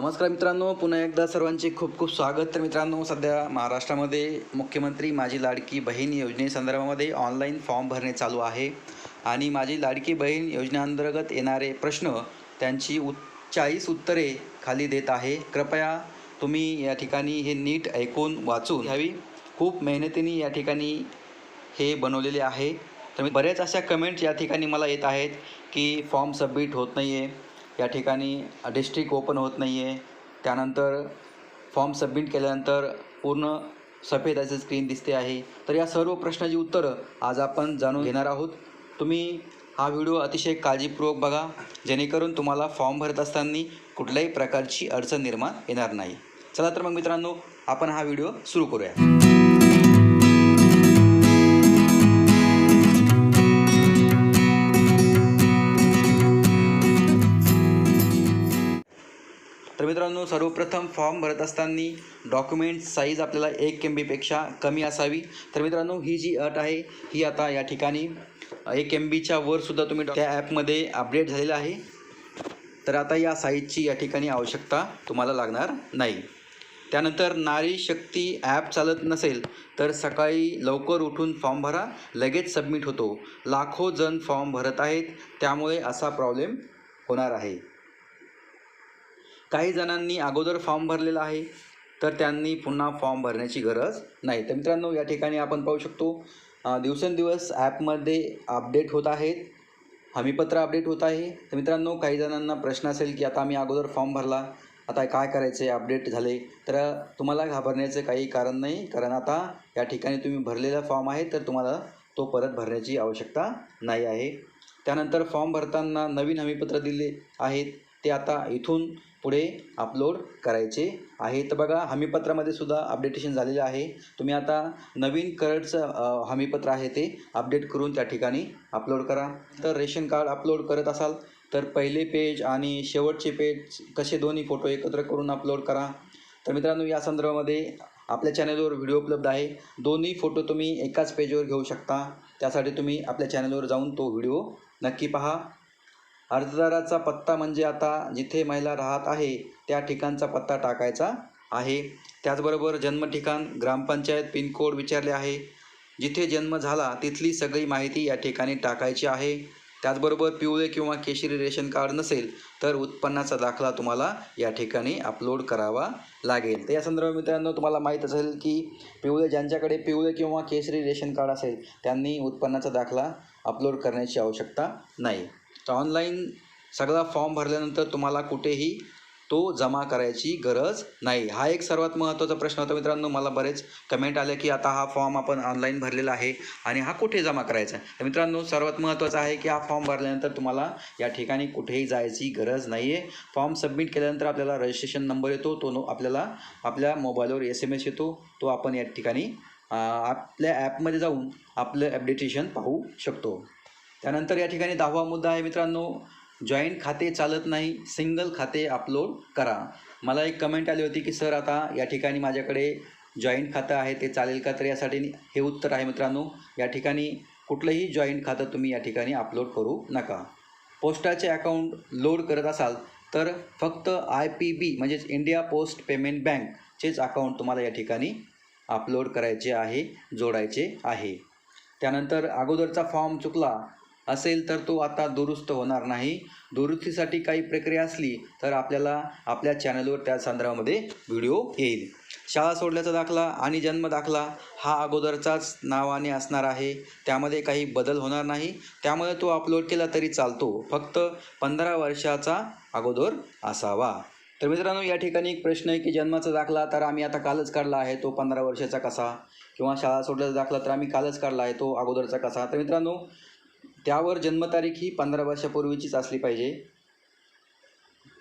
नमस्कार मित्रांनो पुन्हा एकदा सर्वांचे खूप खूप स्वागत. तर मित्रांनो सध्या महाराष्ट्रामध्ये मुख्यमंत्री माझी लाडकी बहीण योजनेसंदर्भामध्ये ऑनलाईन फॉर्म भरणे चालू आहे. आणि माझी लाडकी बहीण योजनेअंतर्गत येणारे प्रश्न त्यांची उ चाळीस उत्तरे खाली देत आहे. कृपया तुम्ही या ठिकाणी हे नीट ऐकून वाचून घ्यावी. खूप मेहनतीने या ठिकाणी हे बनवलेले आहे. तर बऱ्याच अशा कमेंट्स या ठिकाणी मला येत आहेत की फॉर्म सबमिट होत नाही आहे या ठिकाणी डिस्ट्रिक्ट ओपन होत नाही आहे त्यानंतर फॉर्म सबमिट केल्यानंतर पूर्ण सफेद असे स्क्रीन दिसते आहे. तर या सर्व प्रश्नाची उत्तरं आज आपण जाणून घेणार आहोत. तुम्ही हा व्हिडिओ अतिशय काळजीपूर्वक बघा. जेणेकरून तुम्हाला फॉर्म भरत असताना कुठल्याही प्रकारची अडचण निर्माण येणार नाही. चला तर मग मित्रांनो आपण हा व्हिडिओ सुरू करूया. मित्रांनो सर्वप्रथम फॉर्म भरत असताना डॉक्युमेंट साईज आपल्याला एक एम बीपेक्षा कमी असावी. तर मित्रांनो ही जी अट आहे ही आता या ठिकाणी एक एम बीच्या वरसुद्धा तुम्ही त्या ॲपमध्ये अपडेट झालेलं आहे. तर आता या साईजची या ठिकाणी आवश्यकता तुम्हाला लागणार नाही. त्यानंतर नारी शक्ती ॲप चालत नसेल तर सकाळी लवकर उठून फॉर्म भरा लगेच सबमिट होतो. लाखो जण फॉर्म भरत आहेत त्यामुळे असा प्रॉब्लेम होणार आहे. काही जणांनी अगोदर फॉर्म भरलेला आहे तर त्यांनी पुन्हा फॉर्म भरण्याची गरज नाही. तर मित्रांनो या ठिकाणी आपण पाहू शकतो दिवसेंदिवस ॲपमध्ये अपडेट होत आहेत हमीपत्र अपडेट होत आहे. तर मित्रांनो काही जणांना प्रश्न असेल की आता आम्ही अगोदर फॉर्म भरला आता काय करायचे अपडेट झाले तर तुम्हाला घाबरण्याचं काही कारण नाही कारण आता या ठिकाणी तुम्ही भरलेला फॉर्म आहे तर तुम्हाला तो परत भरण्याची आवश्यकता नाही आहे. त्यानंतर फॉर्म भरताना नवीन हमीपत्र दिले आहेत ते आता इथून पुढे अपलोड करायचे आहे तर बघा हमीपत्रामध्ये सुद्धा अपडेटेशन झालेलं आहे. तुम्ही आता नवीन करडचं हमीपत्र आहे ते अपडेट करून त्या ठिकाणी अपलोड करा. तर रेशन कार्ड अपलोड करत असाल तर पहिले पेज आणि शेवटचे पेज कसे दोन्ही फोटो एकत्र करून अपलोड करा. तर मित्रांनो या संदर्भामध्ये आपल्या चॅनलवर व्हिडिओ उपलब्ध आहे. दोन्ही फोटो तुम्ही एकाच पेजवर घेऊ शकता. त्यासाठी तुम्ही आपल्या चॅनलवर जाऊन तो व्हिडिओ नक्की पहा. अर्जदाराचा पत्ता म्हणजे आता जिथे महिला राहत आहे त्या ठिकाणचा पत्ता टाकायचा आहे. त्याचबरोबर जन्मठिकाण ग्रामपंचायत पिनकोड विचारले आहे. जिथे जन्म झाला तिथली सगळी माहिती या ठिकाणी टाकायची आहे. त्याचबरोबर पिवळे किंवा केशरी रेशन कार्ड नसेल तर उत्पन्नाचा दाखला तुम्हाला या ठिकाणी अपलोड करावा लागेल. तर या संदर्भात मित्रांनो तुम्हाला माहीत असेल की पिवळे ज्यांच्याकडे पिवळे किंवा केशरी रेशन कार्ड असेल त्यांनी उत्पन्नाचा दाखला अपलोड करण्याची आवश्यकता नाही. तर ऑनलाईन सगळा फॉर्म भरल्यानंतर तुम्हाला कुठेही तो जमा करायची गरज नाही. हा एक सर्वात महत्त्वाचा प्रश्न होता मित्रांनो. मला बरेच कमेंट आले की आता हा फॉर्म आपण ऑनलाईन भरलेला आहे आणि हा कुठे जमा करायचा आहे? तर मित्रांनो सर्वात महत्त्वाचं आहे की हा फॉर्म भरल्यानंतर तुम्हाला या ठिकाणी कुठेही जायची गरज नाही आहे फॉर्म सबमिट केल्यानंतर आपल्याला रजिस्ट्रेशन नंबर येतो. तो नो आपल्याला आपल्या मोबाईलवर एस एम एस येतो. तो आपण या ठिकाणी आपल्या ॲपमध्ये जाऊन आपलं ॲपडेटेशन पाहू शकतो. त्यानंतर या ठिकाणी दहावा मुद्दा आहे मित्रांनो जॉईंट खाते चालत नाही सिंगल खाते अपलोड करा. मला एक कमेंट आली होती की सर आता या ठिकाणी माझ्याकडे जॉईंट खातं आहे ते चालेल का? तर यासाठी हे उत्तर आहे मित्रांनो या ठिकाणी कुठलंही जॉईंट खातं तुम्ही या ठिकाणी अपलोड करू नका. पोस्टाचे अकाउंट लोड करत असाल तर फक्त आय पी बी म्हणजेच इंडिया पोस्ट पेमेंट बँकचेच अकाउंट तुम्हाला या ठिकाणी अपलोड करायचे आहे जोडायचे आहे. त्यानंतर अगोदरचा फॉर्म चुकला असेल तर तो आता दुरुस्त होणार नाही. दुरुस्तीसाठी काही प्रक्रिया असली तर आपल्याला आपल्या चॅनलवर त्या संदर्भामध्ये व्हिडिओ येईल. शाळा सोडल्याचा दाखला आणि जन्म दाखला हा अगोदरचाच नावाने असणार आहे. त्यामध्ये काही बदल होणार नाही. त्यामुळे तो अपलोड केला तरी चालतो. फक्त पंधरा वर्षाचा अगोदर असावा. तर मित्रांनो या ठिकाणी एक प्रश्न आहे की जन्माचा दाखला तर आम्ही आता कालच काढला आहे तो पंधरा वर्षाचा कसा? किंवा शाळा सोडल्याचा दाखला तर आम्ही कालच काढला आहे तो अगोदरचा कसा? तर मित्रांनो त्यावर जन्मतारीख ही पंधरा वर्षापूर्वीचीच असली पाहिजे.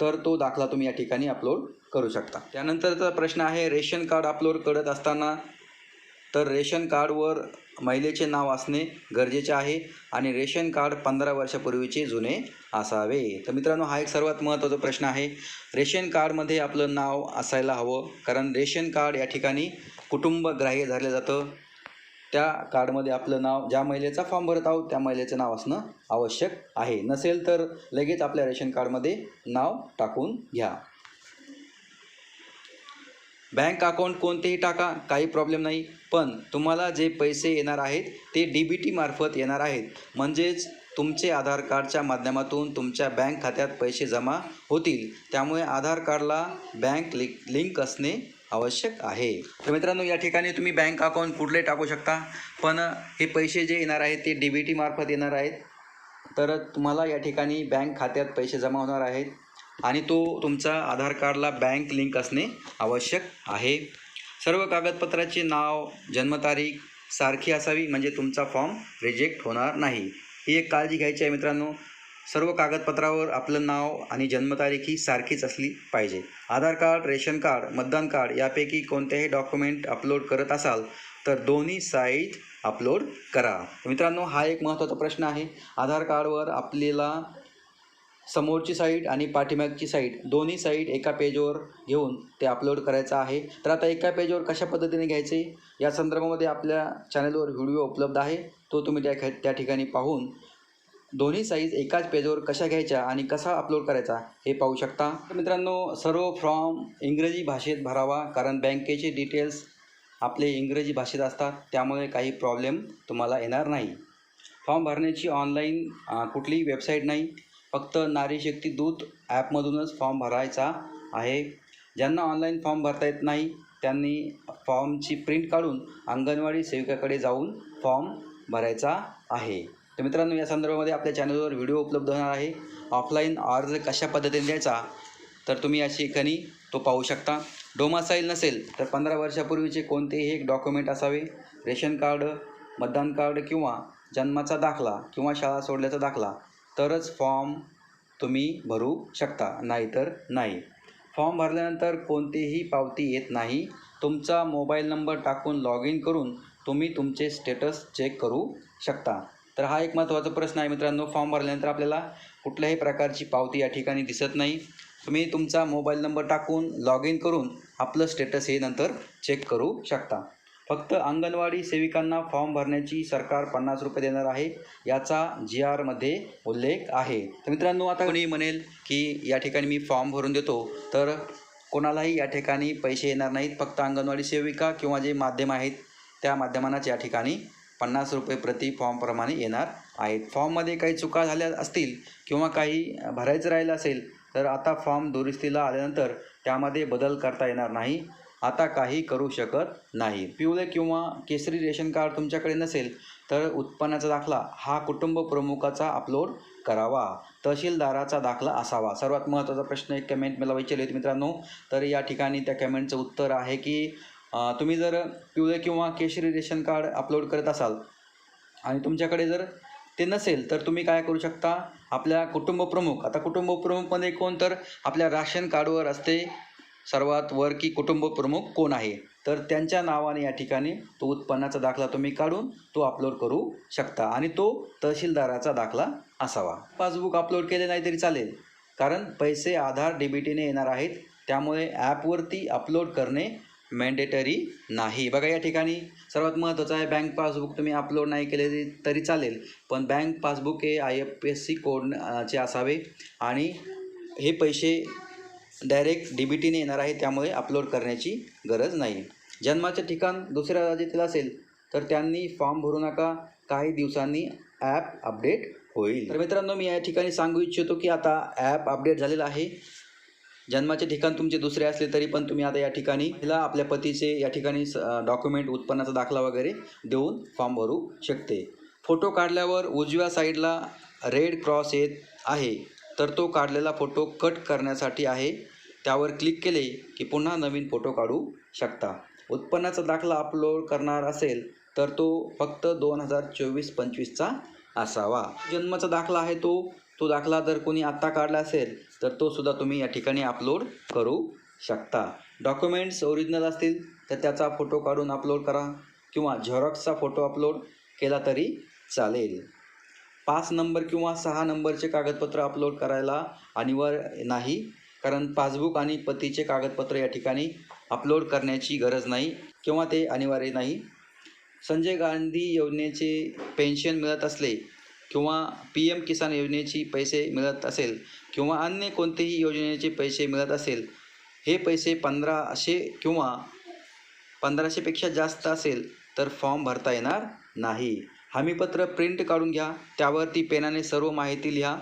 तर तो दाखला तुम्ही या ठिकाणी अपलोड करू शकता. त्यानंतरचा प्रश्न आहे रेशन कार्ड अपलोड करत असताना तर रेशन कार्डवर महिलेचे नाव असणे गरजेचे आहे आणि रेशन कार्ड पंधरा वर्षापूर्वीचे जुने असावे. तर मित्रांनो हा एक सर्वात महत्त्वाचा प्रश्न आहे. रेशन कार्डमध्ये आपलं नाव असायला हवं कारण रेशन कार्ड या ठिकाणी कुटुंब ग्राह्य जातं. त्या कार्डमध्ये आपलं नाव ज्या महिलेचा फॉर्म भरत आहोत त्या महिलेचं नाव असणं आवश्यक आहे. नसेल तर लगेच आपल्या रेशन कार्डमध्ये नाव टाकून घ्या. बँक अकाउंट कोणतेही टाका काही प्रॉब्लेम नाही. पण तुम्हाला जे पैसे येणार आहेत ते डी बी टी मार्फत येणार आहेत. म्हणजेच तुमचे आधार कार्डच्या माध्यमातून तुमच्या बँक खात्यात पैसे जमा होतील. त्यामुळे आधार कार्डला बँक लिंक लिंक असणे आवश्यक आहे. तर मित्रांनो या ठिकाणी तुम्ही बँक अकाउंट कुठले टाकू शकता? पण हे पैसे जे येणार आहेत ते डी बी टी मार्फत येणार आहेत. तर तुम्हाला या ठिकाणी बँक खात्यात पैसे जमा होणार आहेत. आणि तो तुमचा आधार कार्डला बँक लिंक असणे आवश्यक आहे. सर्व कागदपत्राचे नाव जन्मतारीख सारखी असावी म्हणजे तुमचा फॉर्म रिजेक्ट होणार नाही. ही एक काळजी घ्यायची आहे मित्रांनो. सर्व कागदपत्रावर आपलं नाव आणि जन्मतारीख ही सारखीच असली पाहिजे. आधार कार्ड रेशन कार्ड मतदान कार्ड यापैकी कोणतेही डॉक्युमेंट अपलोड करत असाल तर दोन्ही साईट अपलोड करा. मित्रांनो हा एक महत्त्वाचा प्रश्न आहे. आधार कार्डवर आपल्याला समोरची साईट आणि पाठीमागची साईट दोन्ही साईट एका पेजवर घेऊन ते अपलोड करायचं आहे. तर आता एका पेजवर कशा पद्धतीने घ्यायचे? या संदर्भामध्ये आपल्या चॅनलवर व्हिडिओ उपलब्ध आहे. तो तुम्ही त्या त्या ठिकाणी पाहून दोन्ही साईज एकाच पेजवर कशा घ्यायच्या आणि कसा अपलोड करायचा हे पाहू शकता. तर मित्रांनो सर्व फॉर्म इंग्रजी भाषेत भरावा कारण बँकेचे डिटेल्स आपले इंग्रजी भाषेत असतात त्यामुळे काही प्रॉब्लेम तुम्हाला येणार नाही. फॉर्म भरण्याची ऑनलाईन कुठलीही वेबसाईट नाही. फक्त नारी शक्ती दूत ॲपमधूनच फॉर्म भरायचा आहे. ज्यांना ऑनलाईन फॉर्म भरता येत नाही त्यांनी फॉर्मची प्रिंट काढून अंगणवाडी सेविकाकडे जाऊन फॉर्म भरायचा आहे. तर मित्रांनो या संदर्भामध्ये आपल्या चॅनलवर व्हिडिओ उपलब्ध होणार आहे. ऑफलाईन अर्ज कशा पद्धतीने द्यायचा तर तुम्ही या ठिकाणी तो पाहू शकता. डोमासाईल नसेल तर पंधरा वर्षापूर्वीचे कोणतेही एक डॉक्युमेंट असावे. रेशन कार्ड मतदान कार्ड किंवा जन्माचा दाखला किंवा शाळा सोडल्याचा दाखला तरच फॉर्म तुम्ही भरू शकता. नाहीतर नाही. फॉर्म भरल्यानंतर कोणतीही पावती येत नाही. तुमचा मोबाईल नंबर टाकून लॉग इन करून तुम्ही तुमचे स्टेटस चेक करू शकता. तर हा एक महत्त्वाचा प्रश्न आहे मित्रांनो. फॉर्म भरल्यानंतर आपल्याला कुठल्याही प्रकारची पावती या ठिकाणी दिसत नाही. तुम्ही तुमचा मोबाईल नंबर टाकून लॉग इन करून आपलं स्टेटस हे नंतर चेक करू शकता. फक्त अंगणवाडी सेविकांना फॉर्म भरण्याची सरकार पन्नास रुपये देणार आहे याचा जी आरमध्ये उल्लेख आहे. तर मित्रांनो आता कोणी म्हणेल की या ठिकाणी मी फॉर्म भरून देतो तर कोणालाही या ठिकाणी पैसे येणार नाहीत. फक्त अंगणवाडी सेविका किंवा जे माध्यम आहेत त्या माध्यमांनाच या ठिकाणी पन्नास रुपये प्रति फॉर्मप्रमाणे येणार आहेत. फॉर्ममध्ये काही चुका झाल्या असतील किंवा काही भरायचं राहिलं असेल तर आता फॉर्म दुरुस्तीला आल्यानंतर त्यामध्ये बदल करता येणार नाही. आता काही करू शकत नाही. पिवळे किंवा केसरी रेशन कार्ड तुमच्याकडे नसेल तर उत्पन्नाचा दाखला हा कुटुंब प्रमुखाचा अपलोड करावा. तहसीलदाराचा दाखला असावा. सर्वात महत्त्वाचा प्रश्न एक कमेंट मला विचारले होते मित्रांनो. तर या ठिकाणी त्या कमेंटचं उत्तर आहे की तुम्ही जर पिवळे किंवा केशरी रेशन कार्ड अपलोड करत असाल आणि तुमच्याकडे जर ते नसेल तर तुम्ही काय करू शकता? आपल्या कुटुंब प्रमुख आता कुटुंबप्रमुखमध्ये कोण? तर आपल्या राशन कार्डवर असते सर्वात वर की कुटुंब प्रमुख कोण आहे? तर त्यांच्या नावाने या ठिकाणी तो उत्पन्नाचा दाखला तुम्ही काढून तो अपलोड करू शकता आणि तो तहसीलदाराचा दाखला असावा. पासबुक अपलोड केले नाही तरी चालेल कारण पैसे आधार डेबिटीने येणार आहेत. त्यामुळे ॲपवरती अपलोड करणे मॅन्डेटरी नाही. बघा या ठिकाणी सर्वात महत्त्वाचं आहे बँक पासबुक तुम्ही अपलोड नाही केले तरी- चालेल. पण बँक पासबुक हे आय एफ एस सी कोडचे असावे आणि हे पैसे डायरेक्ट डी बी टीने येणार आहे त्यामुळे अपलोड करण्याची गरज नाही. जन्माचे ठिकाण दुसऱ्या राज्यातील असेल तर त्यांनी फॉर्म भरू नका. काही दिवसांनी ॲप अपडेट होईल. तर मित्रांनो मी या ठिकाणी सांगू इच्छितो की आता ॲप अपडेट झालेलं आहे. जन्माचे ठिकाण तुमचे दुसरे असले तरी पण तुम्ही आता या ठिकाणी तिला आपल्या पतीचे या ठिकाणी डॉक्युमेंट उत्पन्नाचा दाखला वगैरे देऊन फॉर्म भरू शकते. फोटो काढल्यावर उजव्या साईडला रेड क्रॉस येत आहे. तर तो काढलेला फोटो कट करण्यासाठी आहे. त्यावर क्लिक केले की पुन्हा नवीन फोटो काढू शकता. उत्पन्नाचा दाखला अपलोड करणार असेल तर तो फक्त दोन हजार चोवीस पंचवीसचा असावा. जन्माचा दाखला आहे तो. तो दाखला जर कोणी आत्ता काढला असेल तर तो सुद्धा तुम्ही या ठिकाणी अपलोड करू शकता. डॉक्युमेंट्स ओरिजिनल असतील तर त्याचा फोटो काढून अपलोड करा किंवा झेरॉक्सचा फोटो अपलोड केला तरी चालेल. पाच नंबर किंवा सहा नंबरचे कागदपत्र अपलोड करायला अनिवार्य नाही कारण पासबुक आणि पतीचे कागदपत्र या ठिकाणी अपलोड करण्याची गरज नाही किंवा ते अनिवार्य नाही. संजय गांधी योजनेचे पेन्शन मिळत असले किंवा पी एम किसान योजनेची पैसे मिळत असेल किंवा अन्य कोणतेही योजनेचे पैसे मिळत असेल हे पैसे पंधराशे किंवा पंधराशेपेक्षा जास्त असेल तर फॉर्म भरता येणार नाही. हमीपत्र प्रिंट काढून घ्या त्यावरती पेनाने सर्व माहिती लिहा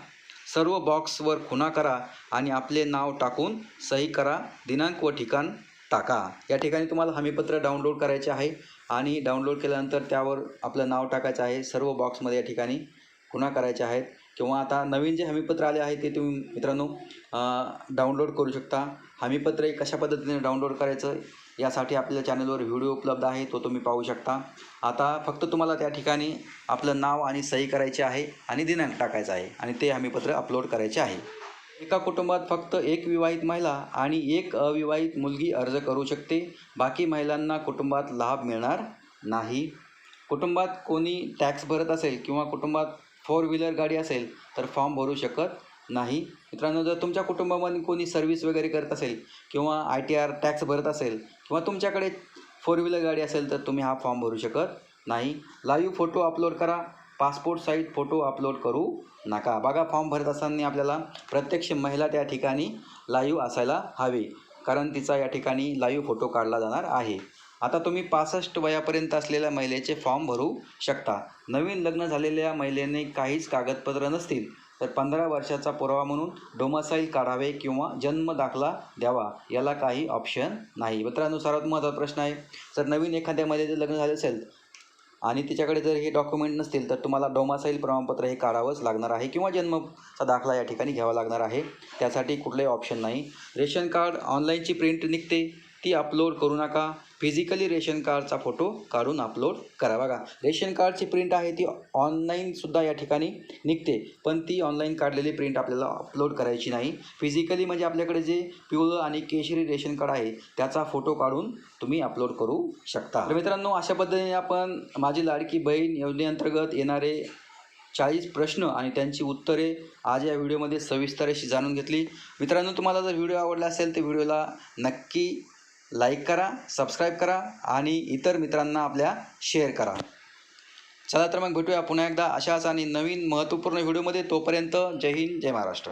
सर्व बॉक्सवर खुणा करा आणि आपले नाव टाकून सही करा. दिनांक व ठिकाण टाका. या ठिकाणी तुम्हाला हमीपत्र डाउनलोड करायचे आहे आणि डाउनलोड केल्यानंतर त्यावर आपलं नाव टाकायचं आहे. सर्व बॉक्समध्ये या ठिकाणी खुणा करायच्या आहेत. किंवा आता नवीन जे हमीपत्र आले आहे ते तुम्ही मित्रांनो डाउनलोड करू शकता. हमीपत्र हे कशा पद्धतीने डाउनलोड करायचं यासाठी आपल्या चॅनलवर व्हिडिओ उपलब्ध आहे तो तुम्ही पाहू शकता. आता फक्त तुम्हाला त्या ठिकाणी आपलं नाव आणि सही करायची आहे आणि दिनांक टाकायचा आहे आणि ते हमीपत्र अपलोड करायचे आहे. एका कुटुंबात फक्त एक विवाहित महिला आणि एक अविवाहित मुलगी अर्ज करू शकते. बाकी महिलांना कुटुंबात लाभ मिळणार नाही. कुटुंबात कोणी टॅक्स भरत असेल किंवा कुटुंबात फोर व्हीलर गाडी असेल तर फॉर्म भरू शकत नाही. मित्रांनो जर तुमच्या कुटुंबामध्ये कोणी सर्व्हिस वगैरे करत असेल किंवा आय टी आर टॅक्स भरत असेल किंवा तुमच्याकडे फोर व्हीलर गाडी असेल तर तुम्ही हा फॉर्म भरू शकत नाही. लाईव्ह फोटो अपलोड करा. पासपोर्ट साईज फोटो अपलोड करू नका. बघा फॉर्म भरत असताना आपल्याला प्रत्यक्ष महिला त्या ठिकाणी लाईव्ह असायला हवी. कारण तिचा या ठिकाणी लाईव्ह फोटो काढला जाणार आहे. आता तुम्ही पासष्ट वयापर्यंत असलेल्या महिलेचे फॉर्म भरू शकता. नवीन लग्न झालेल्या महिलेने काहीच कागदपत्र नसतील तर पंधरा वर्षाचा पुरावा म्हणून डोमासाईल काढावे किंवा जन्म दाखला द्यावा याला काही ऑप्शन नाही. मित्रांनो सर्वात महत्त्वाचा प्रश्न आहे. जर नवीन एखाद्या महिलेचे लग्न झाले असेल आणि तिच्याकडे जर हे डॉक्युमेंट नसतील तर तुम्हाला डोमासाईल प्रमाणपत्र हे काढावंच लागणार आहे किंवा जन्मचा दाखला या ठिकाणी घ्यावा लागणार आहे. त्यासाठी कुठलाही ऑप्शन नाही. रेशन कार्ड ऑनलाईनची प्रिंट निघते. ती अपलोड करू नका. फिजिकली रेशन कार्डचा फोटो काढून अपलोड करा. बघा रेशन कार्डची प्रिंट आहे ती ऑनलाईनसुद्धा या ठिकाणी निघते. पण ती ऑनलाईन काढलेली प्रिंट आपल्याला अपलोड करायची नाही. फिजिकली म्हणजे आपल्याकडे जे पिवळं आणि केशरी रेशन कार्ड आहे त्याचा फोटो काढून तुम्ही अपलोड करू शकता. तर मित्रांनो अशा पद्धतीने आपण माझी लाडकी बहीण योजनेअंतर्गत येणारे चाळीस प्रश्न आणि त्यांची उत्तरे आज या व्हिडिओमध्ये सविस्तर अशी जाणून घेतली. मित्रांनो तुम्हाला जर व्हिडिओ आवडला असेल तर व्हिडिओला नक्की लाईक करा सबस्क्राईब करा आणि इतर मित्रांना आपल्या शेअर करा. चला तर मग भेटूया पुन्हा एकदा अशाच आणि नवीन महत्त्वपूर्ण व्हिडिओमध्ये. तोपर्यंत जय हिंद जय महाराष्ट्र.